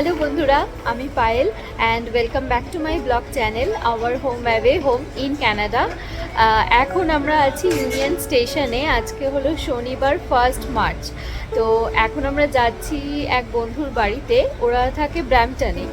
Hello বন্ধুরা, আমি Payel and welcome back to my blog channel our home away home in Canada এখন আমরা আছি ইউনিয়ন স্টেশনে আজকে হলো শনিবার ফার্স্ট মার্চ তো এখন আমরা যাচ্ছি এক বন্ধুর বাড়িতে, ওরা থাকে ব্র্যাম্পটনে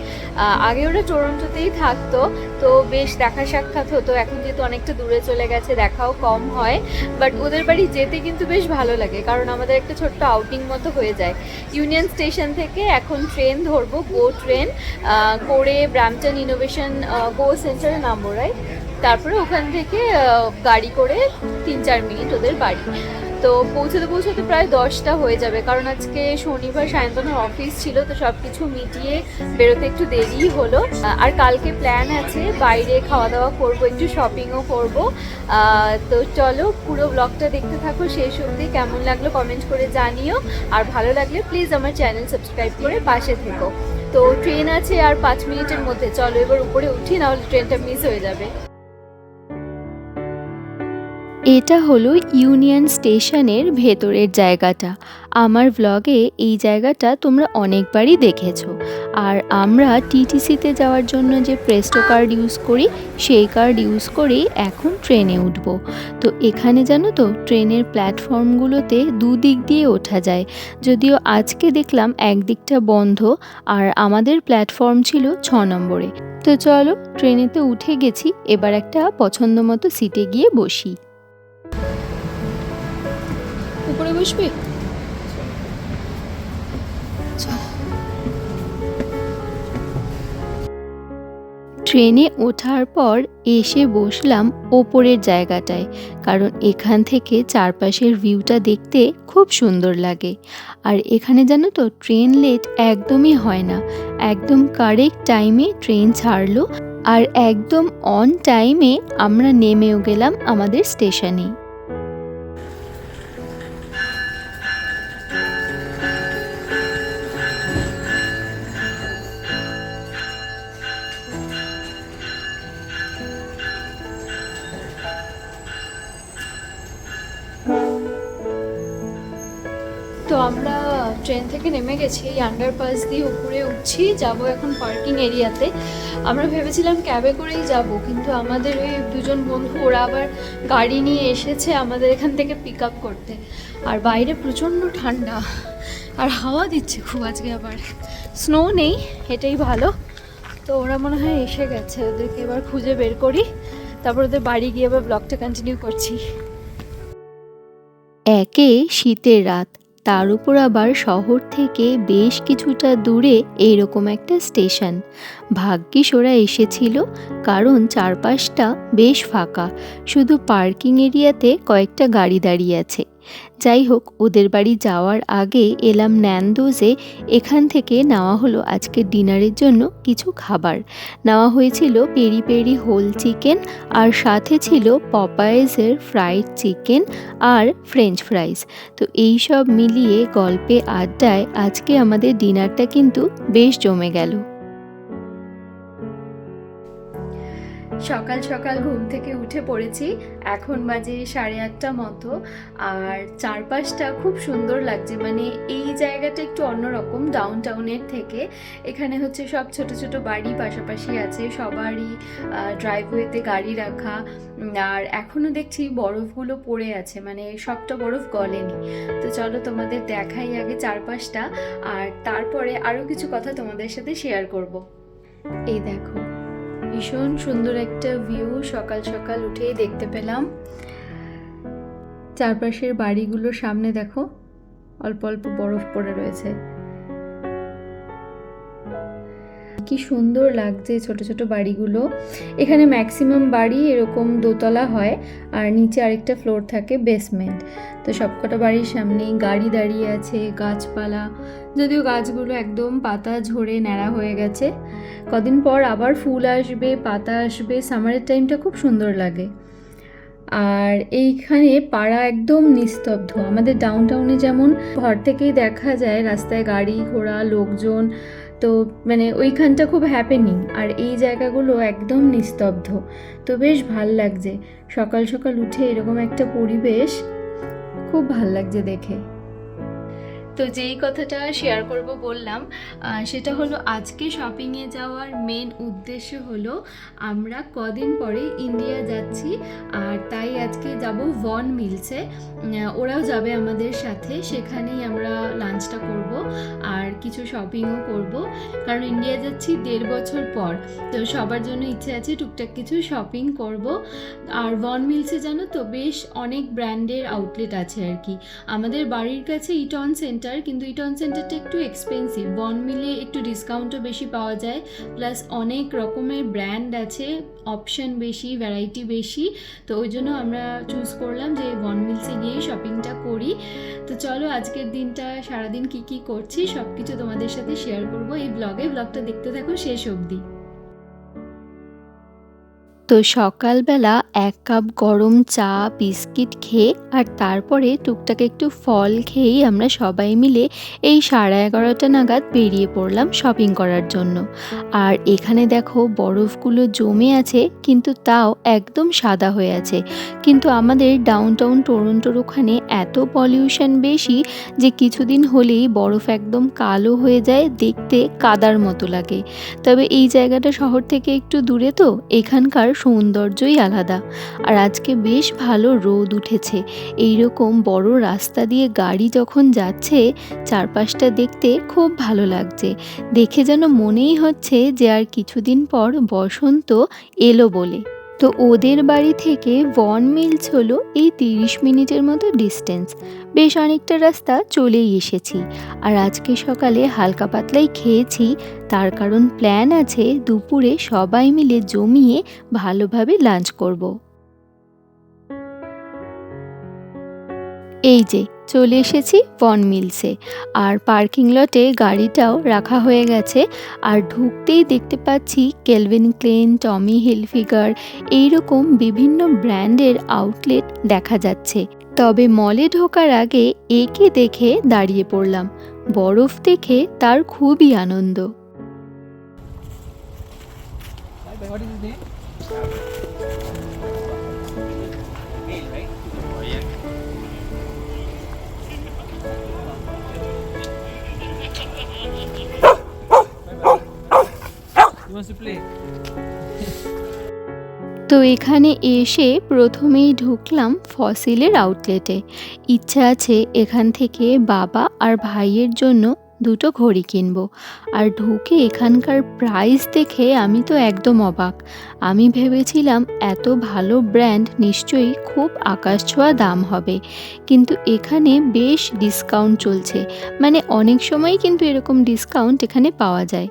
আগে ওরা টরন্টোতেই থাকতো, তো বেশ দেখা সাক্ষাৎ হতো, এখন যেহেতু অনেকটা দূরে চলে গেছে, দেখাও কম হয়। বাট ওদের বাড়ি যেতে কিন্তু বেশ ভালো লাগে, কারণ আমাদের একটা ছোট্ট আউটিং মতো হয়ে যায়। ইউনিয়ন স্টেশন থেকে এখন ট্রেন ধরবো গো ট্রেন করে ব্রামটন ইনোভেশন গো সেন্টারে নামবো রাইট তারপরে ওখান থেকে গাড়ি করে তিন চার মিনিট ওদের বাড়ি। তো পৌঁছতে পৌঁছতে প্রায় দশটা হয়ে যাবে। কারণ আজকে শনিবার সায়ন্তনের অফিস ছিল, তো সব কিছু মিটিয়ে বেরোতে একটু দেরিই হলো। আর কালকে প্ল্যান আছে, বাইরে খাওয়া দাওয়া করব, একটু শপিংও করব। তো চলো পুরো ব্লগটা দেখতে থাকো, শেষ অবধি। কেমন লাগল কমেন্ট করে জানিও। আর ভালো লাগলে প্লিজ আমার চ্যানেল সাবস্ক্রাইব করে পাশে থেকো। তো ট্রেন আছে আর পাঁচ মিনিটের মধ্যে। চলো এবার উপরে উঠি, নাহলে ট্রেনটা মিস হয়ে যাবে। এটা হলো ইউনিয়ন স্টেশনের ভেতরের জায়গাটা। আমার ব্লগে এই জায়গাটা তোমরা অনেকবারই দেখেছ। আর আমরা টিটিসিতে যাওয়ার জন্য যে প্রেস্টো কার্ড ইউজ করি, সেই কার্ড ইউজ করেই এখন ট্রেনে উঠব। তো এখানে জানো তো, ট্রেনের প্ল্যাটফর্মগুলোতে দুদিক দিয়ে ওঠা যায়। যদিও আজকে দেখলাম একদিকটা বন্ধ, আর আমাদের প্ল্যাটফর্ম ছিল ছ নম্বরে। তো চলো, ট্রেনেতে উঠে গেছি, এবার একটা পছন্দ মতো সিটে গিয়ে বসি। বসবে? ট্রেনে ওঠার পর এসে বসলাম ওপরের জায়গাটায়, কারণ এখান থেকে চারপাশের ভিউটা দেখতে খুব সুন্দর লাগে। আর এখানে জানো তো, ট্রেন লেট একদমই হয় না। একদম কারেক্ট টাইমে ট্রেন ছাড়লো, আর একদম অন টাইমে আমরা নেমেও গেলাম আমাদের স্টেশনে। তো আমরা ট্রেন থেকে নেমে গেছি, এই আন্ডারপাস দিয়ে উপরে উঠছি, যাব এখন পার্কিং এরিয়াতে। আমরা ভেবেছিলাম ক্যাবে করেই যাব, কিন্তু আমাদের ওই দুজন বন্ধু, ওরা আবার গাড়ি নিয়ে এসেছে আমাদের এখান থেকে পিক আপ করতে। আর বাইরে প্রচণ্ড ঠান্ডা, আর হাওয়া দিচ্ছে খুব আজকে আবার। স্নো নেই, এটাই ভালো। তো ওরা মনে হয় এসে গেছে, ওদেরকে এবার খুঁজে বের করি, তারপর ওদের বাড়ি গিয়ে আবার ব্লগটা কন্টিনিউ করছি। একে শীতের রাত তার উপর আবার শহর থেকে বেশ কিছুটা দূরে এইরকম একটা স্টেশন। ভাগ্যিস ওরা এসেছিল, কারণ চারপাশটা বেশ ফাঁকা। শুধু পার্কিং এরিয়াতে কয়েকটা গাড়ি দাঁড়িয়ে আছে। যাই হোক, ওদের বাড়ি যাওয়ার আগে এলাম ন্যান্দোজে। এখান থেকে নেওয়া হলো আজকে ডিনারের জন্য কিছু খাবার। নেওয়া হয়েছিল পেরি পেরি হোল চিকেন আর সাথে ছিল পপায়েজের ফ্রাইড চিকেন আর ফ্রেঞ্চ ফ্রাইস তো এই সব মিলিয়ে গল্পে আড্ডায় আজকে আমাদের ডিনারটা কিন্তু বেশ জমে গেল। সকাল সকাল ঘুম থেকে উঠে পড়েছি। এখন বাজে সাড়ে আটটা মতো। আর চারপাশটা খুব সুন্দর লাগছে। মানে এই জায়গাটা একটু অন্যরকম ডাউন টাউনের থেকে। এখানে হচ্ছে সব ছোট ছোট বাড়ি পাশাপাশি আছে। সবারই ড্রাইভওয়েতে গাড়ি রাখা। আর এখনও দেখছি বরফগুলো পড়ে আছে। মানে সবটা বরফ গলেনি। তো চলো তোমাদের দেখাই আগে চারপাশটা। আর তারপরে আরও কিছু কথা তোমাদের সাথে শেয়ার করব। এই দেখো ভীষণ সুন্দর একটা ভিউ সকাল সকাল উঠেই দেখতে পেলাম। চারপাশের বাড়িগুলোর সামনে দেখো, অল্প অল্প বরফ পড়ে রয়েছে। কি সুন্দর লাগছে ছোট ছোট বাড়িগুলো। এখানে ম্যাক্সিমাম বাড়ি এরকম দোতলা হয় আর নিচে আরেকটা ফ্লোর থাকে বেসমেন্ট তো সবকটা বাড়ির সামনেই গাড়ি দাঁড়িয়ে আছে, গাছপালা। যদিও গাছগুলো একদম পাতা ঝরে ন্যাড়া হয়ে গেছে। কদিন পর আবার ফুল আসবে, পাতা আসবে সামারের টাইমটা খুব সুন্দর লাগে। আর এইখানে পাড়া একদম নিস্তব্ধ। আমাদের ডাউন টাউনে যেমন ঘর থেকেই দেখা যায়, রাস্তায় গাড়ি ঘোড়া, লোকজন তো মানে ওইখানটা খুব হ্যাপেনিং আর এই জায়গাগুলো একদম নিস্তব্ধ। তো বেশ ভালো লাগছে। সকাল সকাল উঠে এরকম একটা পরিবেশ, খুব ভালো লাগছে দেখে। তো যেই কথাটা শেয়ার করব বললাম সেটা হলো আজকে শপিংয়ে যাওয়ার মেন উদ্দেশ্য হলো আমরা কদিন পরে ইন্ডিয়া যাচ্ছি, আর তাই আজকে যাব ভন মিলসে ওরাও যাবে আমাদের সাথে, সেখানেই আমরা লাঞ্চটা করব, আর কিছু শপিংও করব। কারণ ইন্ডিয়া যাচ্ছি দেড় বছর পর, তো সবার জন্য ইচ্ছে আছে টুকটাক কিছু শপিং করব। আর ভন মিলসে জানো তো, বেশ অনেক ব্র্যান্ডের আউটলেট আছে আর কি। আমাদের বাড়ির কাছে ইটন সেন্টার কিন্তু ইটন সেন্টারটা একটু এক্সপেন্সিভ বন মিলে একটু ডিসকাউন্টও বেশি পাওয়া যায়। প্লাস অনেক রকমের ব্র্যান্ড আছে অপশন বেশি ভ্যারাইটি বেশি। তো ওই জন্য আমরা চুজ করলাম যে বন মিলসে গিয়ে শপিংটা করি। তো চলো আজকের দিনটা, সারাদিন কি কি করছি সব কিছু তোমাদের সাথে শেয়ার করব। এই ব্লগে ব্লগটা দেখতে থাকো শেষ অবধি। তো সকালবেলা এক কাপ গরম চা, বিস্কিট খেয়ে আর তারপরে টুকটাক একটু ফল খেয়েই আমরা সবাই মিলে এই সাড়ে এগারোটা নাগাদ বেরিয়ে পড়লাম শপিং করার জন্য। আর এখানে দেখো বরফগুলো জমে আছে, কিন্তু তাও একদম সাদা হয়ে আছে। কিন্তু আমাদের ডাউন টাউন টরন্টোর ওখানে এত পলিউশন বেশি যে কিছুদিন হলেই বরফ একদম কালো হয়ে যায়, দেখতে কাদার মতো লাগে। তবে এই জায়গাটা শহর থেকে একটু দূরে তো, এখানকার সৌন্দর্যই আলাদা। আর আজকে বেশ ভালো রোদ উঠেছে। এই রকম বড় রাস্তা দিয়ে গাড়ি যখন যাচ্ছে, চারপাশটা দেখতে খুব ভালো লাগছে। দেখে যেন মনেই হচ্ছে যে আর কিছুদিন পর বসন্ত এলো বলে। তো ওদের বাড়ি থেকে বন মিলস হলো এই তিরিশ মিনিটের মতো ডিস্টেন্স। বেশ অনেকটা রাস্তা চলেই এসেছি। আর আজকে সকালে হালকা পাতলাই খেয়েছি, তার কারণ প্ল্যান আছে দুপুরে সবাই মিলে জমিয়ে ভালোভাবে লাঞ্চ করব। এই যে চলে এসেছি বন মিলসে। আর পার্কিং লটে গাড়িটাও রাখা হয়ে গেছে। আর ঢুকতেই দেখতে পাচ্ছি কেলভিন ক্লেন, টমি হিলফিগার এইরকম বিভিন্ন ব্র্যান্ডের আউটলেট দেখা যাচ্ছে। তবে মলে ঢোকার আগে একে দেখে দাঁড়িয়ে পড়লাম। বরফ দেখে তার খুবই আনন্দ। তো এখানে এসে প্রথমেই ঢুকলাম ফসিলের আউটলেটে ইচ্ছা আছে এখান থেকে বাবা আর ভাইয়ের জন্য দুটো ঘড়ি কিনবো। আর ঢুকে এখানকার প্রাইস দেখে আমি তো একদম অবাক। আমি ভেবেছিলাম এত ভালো ব্র্যান্ড নিশ্চয়ই খুব আকাশ ছোঁয়া দাম হবে। কিন্তু এখানে বেশ ডিসকাউন্ট চলছে। মানে অনেক সময় কিন্তু এরকম ডিসকাউন্ট এখানে পাওয়া যায়।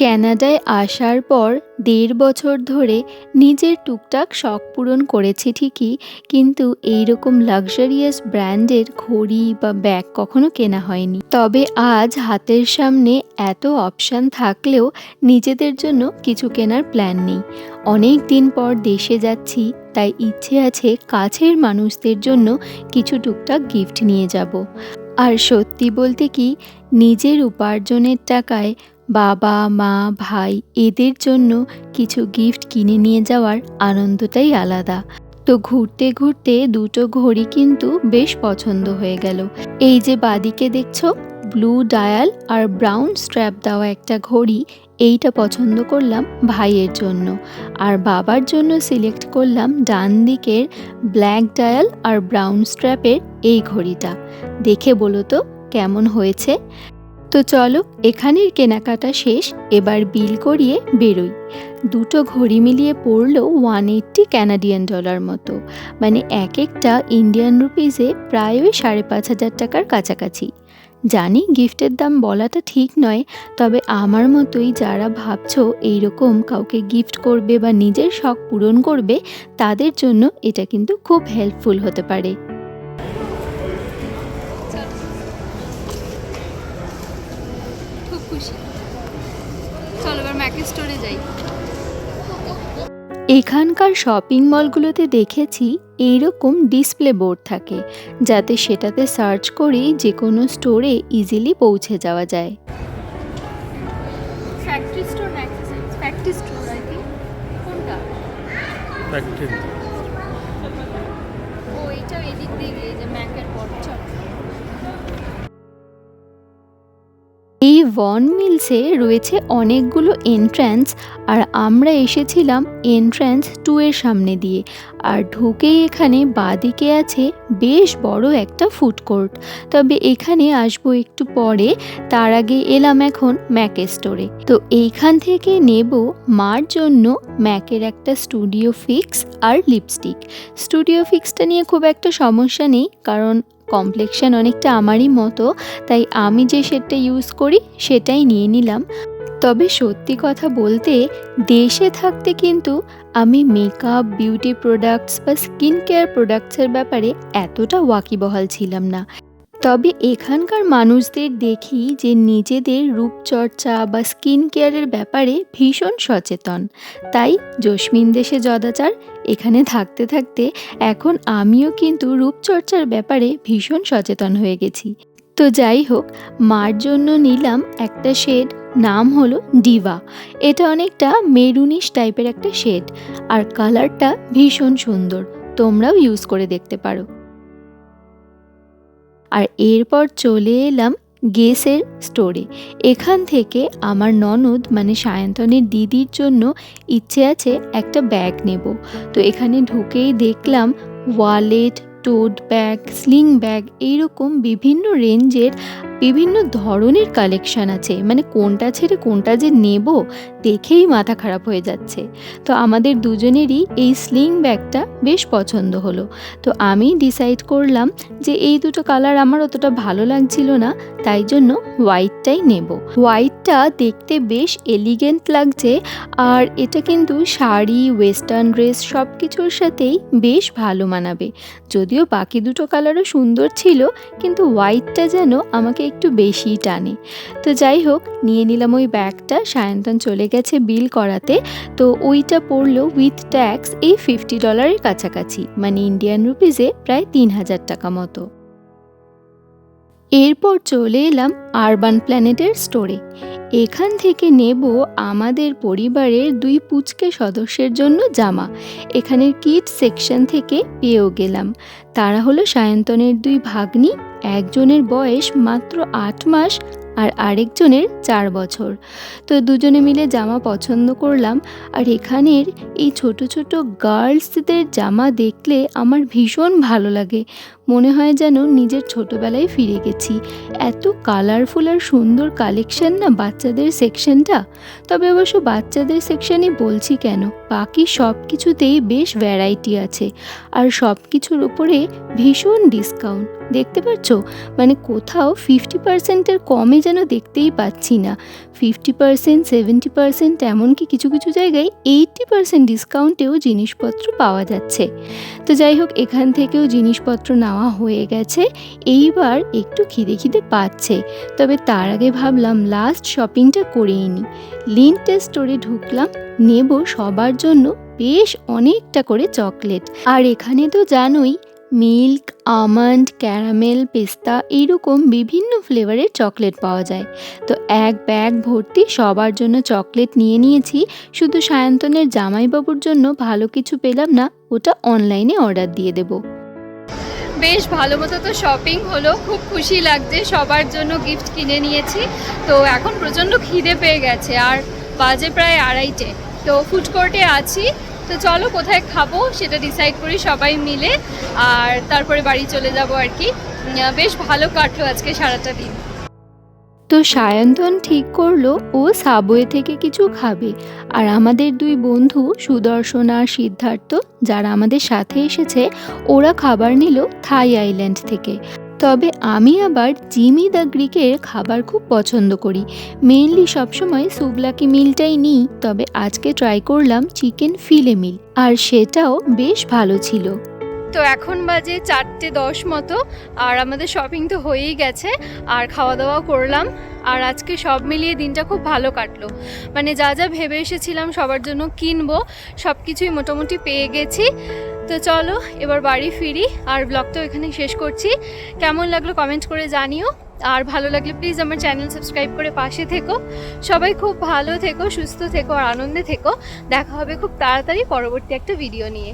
ক্যানাডায় আসার পর দেড় বছর ধরে নিজের টুকটাক শখ পূরণ করেছি ঠিকই, কিন্তু এই রকম লাক্সারিয়াস ব্র্যান্ডের ঘড়ি বা ব্যাগ কখনো কেনা হয়নি। তবে আজ হাতের সামনে এত অপশান থাকলেও নিজেদের জন্য কিছু কেনার প্ল্যান নেই। অনেক দিন পর দেশে যাচ্ছি, তাই ইচ্ছে আছে কাছের মানুষদের জন্য কিছু টুকটাক গিফট নিয়ে যাব। আর সত্যি বলতে কি, নিজের উপার্জনের টাকায় বাবা, মা, ভাই এদের জন্য কিছু গিফট কিনে নিয়ে যাওয়ার আনন্দটাই আলাদা। তো ঘুরতে ঘুরতে দুটো ঘড়ি কিন্তু বেশ পছন্দ হয়ে গেল। এই যে বাদিকে দেখছ ব্লু ডায়াল আর ব্রাউন স্ট্র্যাপ দেওয়া একটা ঘড়ি, এইটা পছন্দ করলাম ভাইয়ের জন্য। আর বাবার জন্য সিলেক্ট করলাম ডান দিকের ব্ল্যাক ডায়াল আর ব্রাউন স্ট্র্যাপের এই ঘড়িটা। দেখে বলো তো, কেমন হয়েছে? তো চলো, এখানের কেনাকাটা শেষ, এবার বিল করিয়ে বেরোই। দুটো ঘড়ি মিলিয়ে পড়ল ওয়ান এইট্টি ক্যানাডিয়ান ডলার মতো। মানে এক একটা ইন্ডিয়ান রুপিসে প্রায় ওই সাড়ে পাঁচ হাজার টাকার কাছাকাছি। জানি গিফটের দাম বলাটা ঠিক নয়, তবে আমার মতোই যারা ভাবছ এইরকম কাউকে গিফট করবে বা নিজের শখ পূরণ করবে, তাদের জন্য এটা কিন্তু খুব হেল্পফুল হতে পারে। এখানকার শপিং মলগুলোতে দেখেছি এইরকম ডিসপ্লে বোর্ড থাকে যাতে সেটাতে সার্চ করেই যে কোনো স্টোরে ইজিলি পৌঁছে যাওয়া যায়। ফ্যাক্টরি স্টোর না ফ্যাক্টরি স্টোর আই থিঙ্ক কোনটা? Factory. ও এটা এদিক দিয়ে যে ম্যাকের পর চল। ওয়ান মিলসে রয়েছে অনেকগুলো এন্ট্রান্স আর আমরা এসেছিলাম এন্ট্রান্স টু এর সামনে দিয়ে। আর ঢুকেই এখানে বাদিকে আছে বেশ বড় একটা ফুড কোর্ট তবে এখানে আসব একটু পরে, তার আগে এলাম এখন ম্যাকের স্টোরে তো এইখান থেকে নেব মার জন্য ম্যাকের একটা স্টুডিও ফিক্স আর লিপস্টিক স্টুডিও ফিক্সটা নিয়ে খুব একটা সমস্যা নেই, কারণ কমপ্লেকশন অনেকটা আমারই মতো, তাই আমি যে শেডটা ইউজ করি সেটাই নিয়ে নিলাম। তবে সত্যি কথা বলতে, দেশে থাকতে কিন্তু আমি মেকআপ বিউটি প্রোডাক্টস বা স্কিন কেয়ার প্রোডাক্টসের ব্যাপারে এতটা ওয়াকিবহাল ছিলাম না। তবে এখানকার মানুষদের দেখি যে নিজেদের রূপচর্চা বা স্কিন কেয়ারের ব্যাপারে ভীষণ সচেতন। তাই জসমিন দেশে যদাচার, এখানে থাকতে থাকতে এখন আমিও কিন্তু রূপচর্চার ব্যাপারে ভীষণ সচেতন হয়ে গেছি। তো যাই হোক, মার জন্য নিলাম একটা শেড, নাম হলো ডিভা। এটা অনেকটা মেরুনিশ টাইপের একটা শেড, আর কালারটা ভীষণ সুন্দর, তোমরাও ইউজ করে দেখতে পারো। আর এরপর চলে এলাম গেসের স্টোরে। এখান থেকে আমার ননদ মানে সায়ন্তনের দিদির জন্য ইচ্ছে আছে একটা ব্যাগ নেব। তো এখানে ঢুকেই দেখলাম wallet, tote bag, sling bag, এইরকম বিভিন্ন রেঞ্জের বিভিন্ন ধরনের কালেকশন আছে। মানে কোনটা ছেড়ে কোনটা যে নেব দেখেই মাথা খারাপ হয়ে যাচ্ছে। তো আমাদের দুজনেরই এই স্লিং ব্যাগটা বেশ পছন্দ হলো। তো আমি ডিসাইড করলাম যে এই দুটো কালার আমার অতটা ভালো লাগছিল না, তাই জন্য হোয়াইটটাই নেব। হোয়াইটটা দেখতে বেশ এলিগেন্ট লাগছে আর এটা কিন্তু শাড়ি ওয়েস্টার্ন ড্রেস সব কিছুর সাথেই বেশ ভালো মানাবে। যদিও বাকি দুটো কালারও সুন্দর ছিল, কিন্তু হোয়াইটটা যেন আমাকে একটু বেশিই টানে। তো যাই হোক, নিয়ে নিলাম ওই ব্যাগটা। সায়ন্তন চলে গেছে বিল করাতে। তো ওইটা পড়ল উইথ ট্যাক্স এই ফিফটি ডলারের কাছাকাছি। মানে ইন্ডিয়ান রুপিজে প্রায় তিন হাজার টাকা মতো। এরপর চলে এলাম আরবান প্ল্যানেটের স্টোরে। এখান থেকে নেব আমাদের পরিবারের দুই পুচকে সদস্যের জন্য জামা। এখানের কিট সেকশন থেকে পেয়েও গেলাম। তারা হলো সায়ন্তনের দুই ভাগ্নি, একজনের বয়স মাত্র আট মাস আর আরেকজনের চার বছর। তো দুজনে মিলে জামা পছন্দ করলাম আর এখানের এই ছোট ছোট গার্লসদের জামা দেখলে আমার ভীষণ ভালো লাগে। মনে হয় যেন নিজের ছোটবেলায় ফিরে গেছি। এত কালারফুল আর সুন্দর কালেকশন না বাচ্চাদের সেকশনটা তবে অবশ্য বাচ্চাদের সেকশনই বলছি কেন? বাকি সব কিছুতেই বেশ ভ্যারাইটি আছে। আর সব কিছুর উপরে ভীষণ ডিসকাউন্ট দেখতে পাচ্ছ মানে কোথাও ফিফটি পার্সেন্টের কমে যেন দেখতেই পাচ্ছি না। ফিফটি পার্সেন্ট সেভেন্টি পার্সেন্ট এমনকি কিছু কিছু জায়গায় এইটটি পার্সেন্ট ডিসকাউন্টেও জিনিসপত্র পাওয়া যাচ্ছে। তো যাই হোক, এখান থেকেও জিনিসপত্র নেওয়া হয়ে গেছে। এইবার একটু খিদে খিদে পাচ্ছে। তবে তার আগে ভাবলাম লাস্ট শপিংটা করেই নিই লিন্টের স্টোরে ঢুকলাম, নেব সবার জন্য বেশ অনেকটা করে চকলেট আর এখানে তো জানোই মিল্ক, আমন্ড, ক্যারামেল, পেস্তা এইরকম বিভিন্ন ফ্লেভারের চকলেট পাওয়া যায়। তো এক ব্যাগ ভর্তি সবার জন্য চকলেট নিয়ে নিয়েছি। শুধু সায়ন্তনের জামাইবাবুর জন্য ভালো কিছু পেলাম না, ওটা অনলাইনে অর্ডার দিয়ে দেবো। বেশ ভালো মতো তো শপিং হলো, খুব খুশি লাগছে, সবার জন্য গিফট কিনে নিয়েছি। তো এখন প্রচণ্ড খিদে পেয়ে গেছে, আর বাজে প্রায় আড়াইটে। তো ফুড কোর্টে আছি তো চলো কোথায় খাব সেটা ডিসাইড করি সবাই মিলে। আর তারপরে বাড়ি চলে যাব আর কি। বেশ ভালো কাটলো আজকে সারাটা দিন। তো সায়ন্তন ঠিক করল, ও সাবওয়ে থেকে কিছু খাবে। আর আমাদের দুই বন্ধু, সুদর্শন আর সিদ্ধার্থ, যারা আমাদের সাথে এসেছে, ওরা খাবার নিল থাই আইল্যান্ড থেকে। তবে আমি আবার জিমি দ্য গ্রিকের খাবার খুব পছন্দ করি। মেইনলি সবসময় সুবলাকি মিলটাই নিই, তবে আজকে ট্রাই করলাম চিকেন ফিলে মিল, আর সেটাও বেশ ভালো ছিল। তো এখন বাজে চারটে দশ মতো, আর আমাদের শপিং তো হয়েই গেছে, আর খাওয়া দাওয়াও করলাম, আর আজকে সব মিলিয়ে দিনটা খুব ভালো কাটলো। মানে যা যা ভেবে এসেছিলাম সবার জন্য কিনবো সব কিছুই মোটামুটি পেয়ে গেছি। তো চলো, এবার বাড়ি ফিরি আর ব্লগটাও এখানে শেষ করছি। কেমন লাগল কমেন্ট করে জানিও। আর ভালো লাগলে প্লিজ আমার চ্যানেল সাবস্ক্রাইব করে পাশে থেকো। সবাই খুব ভালো থেকো, সুস্থ থেকো আর আনন্দে থেকো। দেখা হবে খুব তাড়াতাড়ি পরবর্তী একটা ভিডিও নিয়ে।